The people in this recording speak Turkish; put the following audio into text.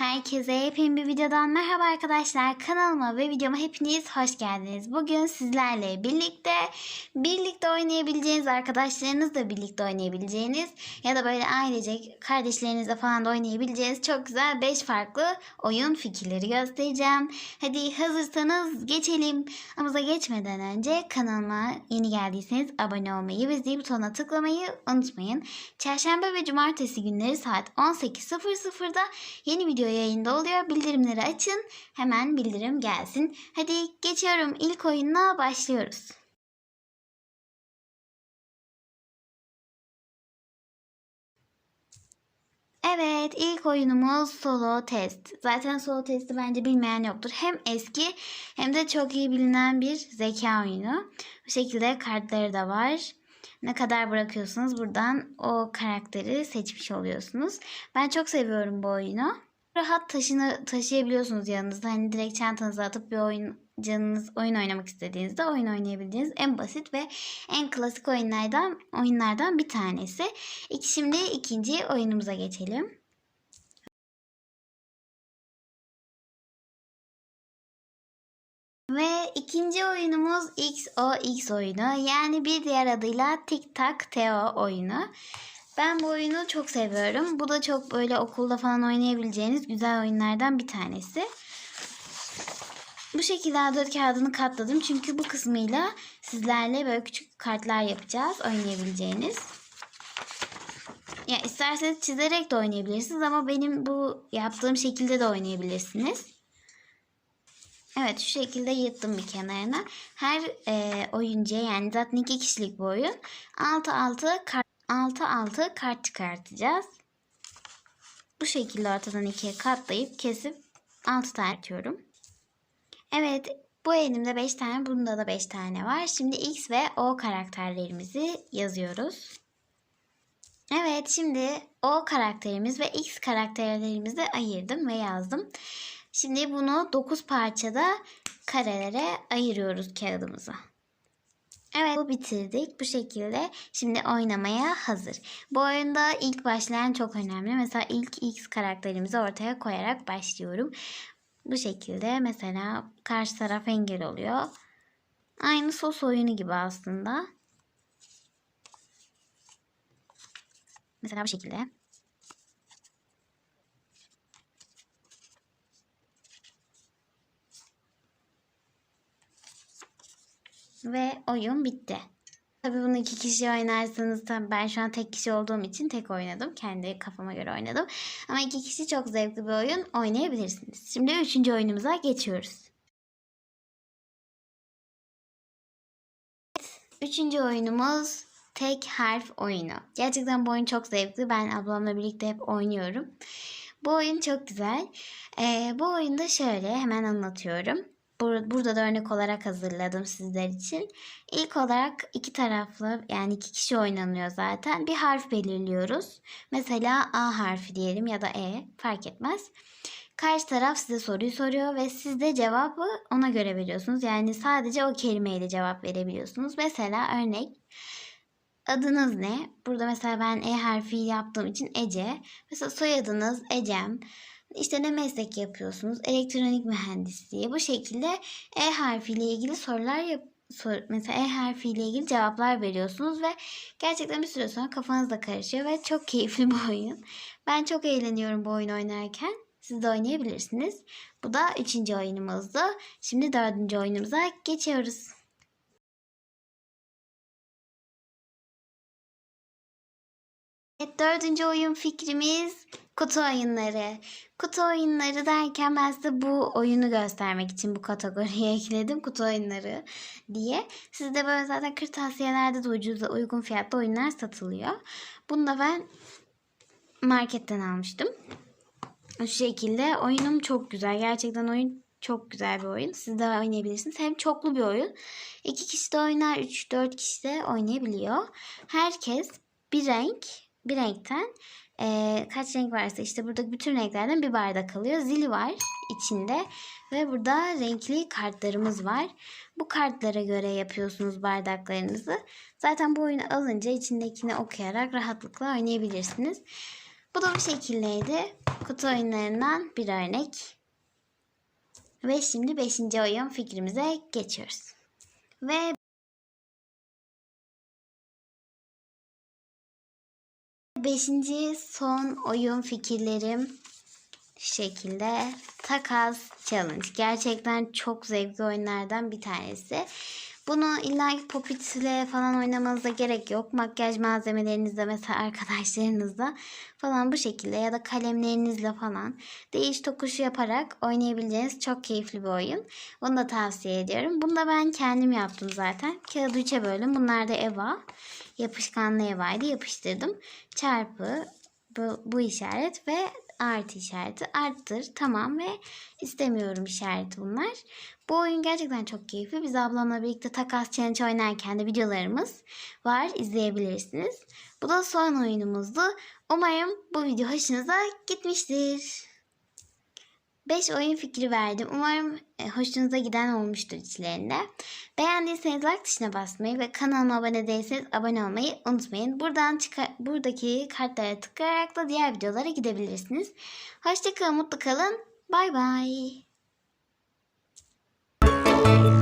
Herkese yepyeni bir videodan merhaba arkadaşlar. Kanalıma ve videoma hepiniz hoş geldiniz. Bugün sizlerle birlikte birlikte oynayabileceğiniz, arkadaşlarınızla birlikte oynayabileceğiniz ya da böyle ailecek kardeşlerinizle falan da oynayabileceğiniz çok güzel 5 farklı oyun fikirleri göstereceğim. Hadi hazırsanız geçelim. Ama geçmeden önce kanalıma yeni geldiyseniz abone olmayı ve zil butonuna tıklamayı unutmayın. Çarşamba ve cumartesi günleri saat 18.00'da yeni video yayında oluyor. Bildirimleri açın. Hemen bildirim gelsin. Hadi geçiyorum. İlk oyunla başlıyoruz. Evet ilk oyunumuz solo test. Zaten solo testi bence bilmeyen yoktur. Hem eski hem de çok iyi bilinen bir zeka oyunu. Bu şekilde kartları da var. Ne kadar bırakıyorsunuz buradan o karakteri seçmiş oluyorsunuz. Ben çok seviyorum bu oyunu. Rahat taşını taşıyabiliyorsunuz yanınızda. Hani direkt çantanıza atıp bir oyun canınız oyun oynamak istediğinizde oyun oynayabildiğiniz en basit ve en klasik oyunlardan oyunlardan bir tanesi. İki, şimdi ikinci oyunumuza geçelim. Ve ikinci oyunumuz XOX oyunu. Yani bir diğer adıyla Tic Tac Teo oyunu. Ben bu oyunu çok seviyorum. Bu da çok böyle okulda falan oynayabileceğiniz güzel oyunlardan bir tanesi. Bu şekilde A4 kağıdını katladım. Çünkü bu kısmıyla sizlerle böyle küçük kartlar yapacağız. Oynayabileceğiniz. Ya isterseniz çizerek de oynayabilirsiniz ama benim bu yaptığım şekilde de oynayabilirsiniz. Evet şu şekilde yırttım bir kenarına. Her e, oyuncuya yani zaten iki kişilik bu oyun. 6-6 kart 6-6 kart çıkartacağız. Bu şekilde ortadan ikiye katlayıp kesip 6 tane atıyorum. Evet bu elimde 5 tane bunda da 5 tane var. Şimdi X ve O karakterlerimizi yazıyoruz. Evet şimdi O karakterimiz ve X karakterlerimizi ayırdım ve yazdım. Şimdi bunu 9 parçada karelere ayırıyoruz kağıdımıza. Evet bu bitirdik bu şekilde. Şimdi oynamaya hazır. Bu oyunda ilk başlayan çok önemli. Mesela ilk X karakterimizi ortaya koyarak başlıyorum. Bu şekilde mesela karşı taraf engel oluyor. Aynı sos oyunu gibi aslında. Mesela bu şekilde. Ve oyun bitti. Tabii bunu iki kişi oynarsanız tabii ben şu an tek kişi olduğum için tek oynadım. Kendi kafama göre oynadım. Ama iki kişi çok zevkli bir oyun oynayabilirsiniz. Şimdi üçüncü oyunumuza geçiyoruz. Üçüncü oyunumuz tek harf oyunu. Gerçekten bu oyun çok zevkli. Ben ablamla birlikte hep oynuyorum. Bu oyun çok güzel. Ee, bu oyunda şöyle hemen anlatıyorum. Burada da örnek olarak hazırladım sizler için. İlk olarak iki taraflı yani iki kişi oynanıyor zaten. Bir harf belirliyoruz. Mesela A harfi diyelim ya da E fark etmez. Karşı taraf size soruyu soruyor ve siz de cevabı ona göre veriyorsunuz. Yani sadece o kelimeyle cevap verebiliyorsunuz. Mesela örnek adınız ne? Burada mesela ben E harfi yaptığım için Ece. Mesela soyadınız Ecem. İşte ne meslek yapıyorsunuz? Elektronik mühendisliği. Bu şekilde E harfiyle ilgili sorular yap sor, mesela E harfiyle ilgili cevaplar veriyorsunuz ve gerçekten bir süre sonra kafanız da karışıyor ve çok keyifli bir oyun. Ben çok eğleniyorum bu oyunu oynarken. Siz de oynayabilirsiniz. Bu da üçüncü oyunumuzdu. Şimdi dördüncü oyunumuza geçiyoruz. Evet, dördüncü oyun fikrimiz kutu oyunları. Kutu oyunları derken ben size bu oyunu göstermek için bu kategoriye ekledim. Kutu oyunları diye. Sizde böyle zaten kırtasiyelerde de ucuz uygun fiyatlı oyunlar satılıyor. Bunu da ben marketten almıştım. Şu şekilde oyunum çok güzel. Gerçekten oyun çok güzel bir oyun. Siz de oynayabilirsiniz. Hem çoklu bir oyun. 2 kişi de oynar, 3-4 kişi de oynayabiliyor. Herkes bir renk, bir renkten e, kaç renk varsa işte burada bütün renklerden bir bardak alıyor. Zili var içinde ve burada renkli kartlarımız var. Bu kartlara göre yapıyorsunuz bardaklarınızı. Zaten bu oyunu alınca içindekini okuyarak rahatlıkla oynayabilirsiniz. Bu da bu şekildeydi. Kutu oyunlarından bir örnek. Ve şimdi 5. oyun fikrimize geçiyoruz. Ve beşinci son oyun fikirlerim şekilde takas challenge. Gerçekten çok zevkli oyunlardan bir tanesi. Bunu illa ki Popit ile falan oynamanıza gerek yok. Makyaj malzemelerinizle mesela arkadaşlarınızla falan bu şekilde ya da kalemlerinizle falan değiş tokuşu yaparak oynayabileceğiniz çok keyifli bir oyun. Bunu da tavsiye ediyorum. Bunu da ben kendim yaptım zaten. Kağıdı üçe böldüm. Bunlar da Eva. Yapışkanlı Eva'ydı. Yapıştırdım. Çarpı bu, bu işaret ve artı işareti. Arttır tamam ve istemiyorum işareti bunlar. Bu oyun gerçekten çok keyifli. Biz ablamla birlikte takas challenge oynarken de videolarımız var. izleyebilirsiniz. Bu da son oyunumuzdu. Umarım bu video hoşunuza gitmiştir. 5 oyun fikri verdim. Umarım e, hoşunuza giden olmuştur içlerinde. Beğendiyseniz like tuşuna basmayı ve kanalıma abone değilseniz abone olmayı unutmayın. Buradan buradaki kartlara tıklayarak da diğer videolara gidebilirsiniz. Hoşçakalın, mutlu kalın. Bay bay. Bye.